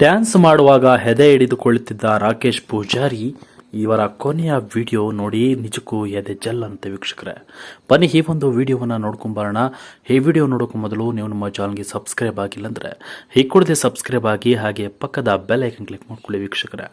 Dance ಮಾಡುವಾಗ ಹೆದೆ ಹಿಡಿದುಕೊಳ್ಳುತ್ತಿದ್ದ ರಾಕೇಶ್ ಪೂಜಾರಿ ಇವರ ಕೊನೆಯ ವಿಡಿಯೋ ನೋಡಿ ನಿಜಕ್ಕೂ ಎದೆ ಜಲ್ ಅಂತ ವೀಕ್ಷಕರೇ. ಬನ್ನಿ, ಈ ಒಂದು ವಿಡಿಯೋವನ್ನು ನೋಡ್ಕೊಂಬರೋಣ ಈ ವಿಡಿಯೋ ನೋಡೋಕೆ ಮೊದಲು ನೀವು ನಮ್ಮ ಚಾನಲ್ಗೆ ಸಬ್ಸ್ಕ್ರೈಬ್ ಆಗಿಲ್ಲ ಅಂದರೆ ಈ ಕೂಡದೆ ಸಬ್ಸ್ಕ್ರೈಬ್ ಆಗಿ ಹಾಗೆ ಪಕ್ಕದ ಬೆಲ್ ಐಕನ್ ಕ್ಲಿಕ್ ಮಾಡ್ಕೊಳ್ಳಿ ವೀಕ್ಷಕರೇ.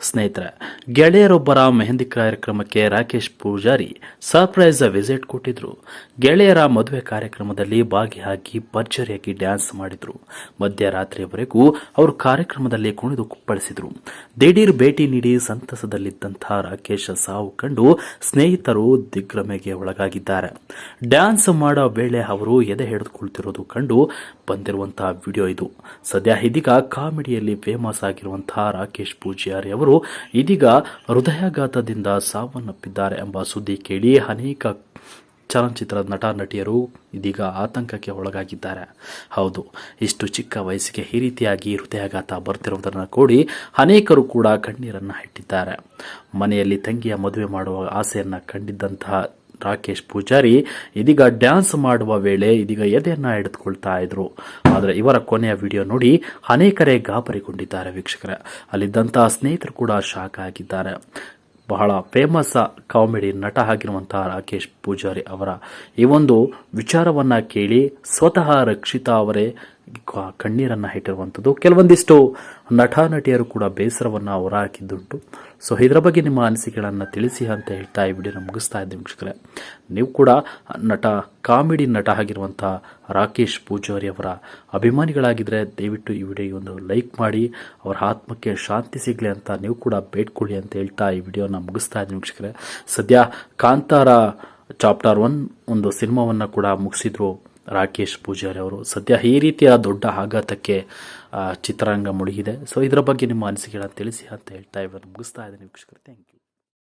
ಸ್ನೇಹಿತರೆ, ಗೆಳೆಯರೊಬ್ಬರ ಮೆಹಂದಿ ಕಾರ್ಯಕ್ರಮಕ್ಕೆ ರಾಕೇಶ್ ಪೂಜಾರಿ ಸರ್ಪ್ರೈಸ್ ವಿಸಿಟ್ ಕೊಟ್ಟಿದ್ರು. ಗೆಳೆಯರ ಮದುವೆ ಕಾರ್ಯಕ್ರಮದಲ್ಲಿ ಭಾಗಿಯಾಗಿ ಭರ್ಜರಿಯಾಗಿ ಡ್ಯಾನ್ಸ್ ಮಾಡಿದ್ರು. ಮಧ್ಯರಾತ್ರಿಯವರೆಗೂ ಅವರು ಕಾರ್ಯಕ್ರಮದಲ್ಲಿ ಕುಣಿದು ಕುಪ್ಪಳಿಸಿದ್ರು ದಿಢೀರ್ ಭೇಟಿ ನೀಡಿ ಸಂತಸದಲ್ಲಿದ್ದಂತಹ ರಾಕೇಶ್ ಸಾವು ಕಂಡು ಸ್ನೇಹಿತರು ದಿಗ್ಭ್ರಮೆಗೆ ಒಳಗಾಗಿದ್ದಾರೆ. ಡ್ಯಾನ್ಸ್ ಮಾಡೋ ವೇಳೆ ಅವರು ಎದೆ ಹಿಡಿದುಕೊಳ್ತಿರೋದು ಕಂಡು ಬಂದಿರುವಂತಹ ವಿಡಿಯೋ ಇದು. ಸದ್ಯ ಇದೀಗ ಕಾಮಿಡಿಯಲ್ಲಿ ಫೇಮಸ್ ಆಗಿರುವಂತಹ ರಾಕೇಶ್ ಪೂಜಾರಿ ಅವರು ಇದೀಗ ಹೃದಯಾಘಾತದಿಂದ ಸಾವನ್ನಪ್ಪಿದ್ದಾರೆ ಎಂಬ ಸುದ್ದಿ ಕೇಳಿ ಅನೇಕ ಚಲನಚಿತ್ರದ ನಟ, ನಟಿಯರು ಇದೀಗ ಆತಂಕಕ್ಕೆ ಒಳಗಾಗಿದ್ದಾರೆ. ಹೌದು, ಇಷ್ಟು ಚಿಕ್ಕ ವಯಸ್ಸಿಗೆ ಈ ರೀತಿಯಾಗಿ ಹೃದಯಾಘಾತ ಬರ್ತಿರುವುದನ್ನು ಕೂಡಿ ಅನೇಕರು ಕೂಡ ಕಣ್ಣೀರನ್ನು ಇಟ್ಟಿದ್ದಾರೆ ಮನೆಯಲ್ಲಿ ತಂಗಿಯ ಮದುವೆ ಮಾಡುವ ಆಸೆಯನ್ನು ಕಂಡಿದ್ದಂತಹ ರಾಕೇಶ್ ಪೂಜಾರಿ ಇದೀಗ ಡ್ಯಾನ್ಸ್ ಮಾಡುವ ವೇಳೆ ಇದೀಗ ಎದೆಯನ್ನ ಹಿಡಿದುಕೊಳ್ತಾ ಇದ್ರು. ಆದರೆ ಇವರ ಕೊನೆಯ ವಿಡಿಯೋ ನೋಡಿ ಅನೇಕರೇ ಗಾಬರಿಗೊಂಡಿದ್ದಾರೆ ವೀಕ್ಷಕರ. ಅಲ್ಲಿದ್ದಂತಹ ಸ್ನೇಹಿತರು ಕೂಡ ಶಾಕ್ ಆಗಿದ್ದಾರೆ. ಬಹಳ ಫೇಮಸ್ ಕಾಮಿಡಿ ನಟ ಆಗಿರುವಂತಹ ರಾಕೇಶ್ ಪೂಜಾರಿ ಅವರ ಈ ಒಂದು ವಿಚಾರವನ್ನ ಕೇಳಿ ಸ್ವತಃ ರಕ್ಷಿತಾ ಅವರೇ ಕಣ್ಣೀರನ್ನ ಇಟ್ಟಿರುವಂಥದ್ದು ಕೆಲವೊಂದಿಷ್ಟು ನಟ ನಟಿಯರು ಕೂಡ ಬೇಸರವನ್ನು ಹೊರಹಾಕಿದ್ದುಂಟು ಸೊ ಇದರ ಬಗ್ಗೆ ನಿಮ್ಮ ಅನಿಸಿಕೆಗಳನ್ನು ತಿಳಿಸಿ ಅಂತ ಹೇಳ್ತಾ ಈ ವಿಡಿಯೋನ ಮುಗಿಸ್ತಾ ಇದ್ದೀನಿ ವೀಕ್ಷಕರೇ. ನೀವು ಕೂಡ ನಟ, ಕಾಮಿಡಿ ನಟ ಆಗಿರುವಂಥ ರಾಕೇಶ್ ಪೂಜಾರಿ ಅವರ ಅಭಿಮಾನಿಗಳಾಗಿದ್ದರೆ ದಯವಿಟ್ಟು ಈ ವಿಡಿಯೋಗೆ ಒಂದು ಲೈಕ್ ಮಾಡಿ, ಅವರ ಆತ್ಮಕ್ಕೆ ಶಾಂತಿ ಸಿಗಲಿ ಅಂತ ನೀವು ಕೂಡ ಬೇಡ್ಕೊಳ್ಳಿ ಅಂತ ಹೇಳ್ತಾ ಈ ವಿಡಿಯೋನ ಮುಗಿಸ್ತಾ ಇದ್ದೀನಿ ವೀಕ್ಷಕರೇ. ಸದ್ಯ ಕಾಂತಾರ ಚಾಪ್ಟರ್ ಒನ್ ಒಂದು ಸಿನಿಮಾವನ್ನು ಕೂಡ ಮುಗಿಸಿದ್ರು ರಾಕೇಶ್ ಪೂಜಾರಿ ಅವರು. ಸದ್ಯ ಈ ರೀತಿಯ ದೊಡ್ಡ ಆಘಾತಕ್ಕೆ ಚಿತ್ರರಂಗ ಮುಳುಗಿದೆ. ಸೊ ಇದರ ಬಗ್ಗೆ ನಿಮ್ಮ ಅನಿಸಿಕೆಗಳನ್ನು ತಿಳಿಸಿ ಅಂತ ಹೇಳ್ತಾ ಇವರು ಮುಗಿಸ್ತಾ ಇದ್ದೀನಿ. ವೀಕ್ಷಕರು ಥ್ಯಾಂಕ್ ಯು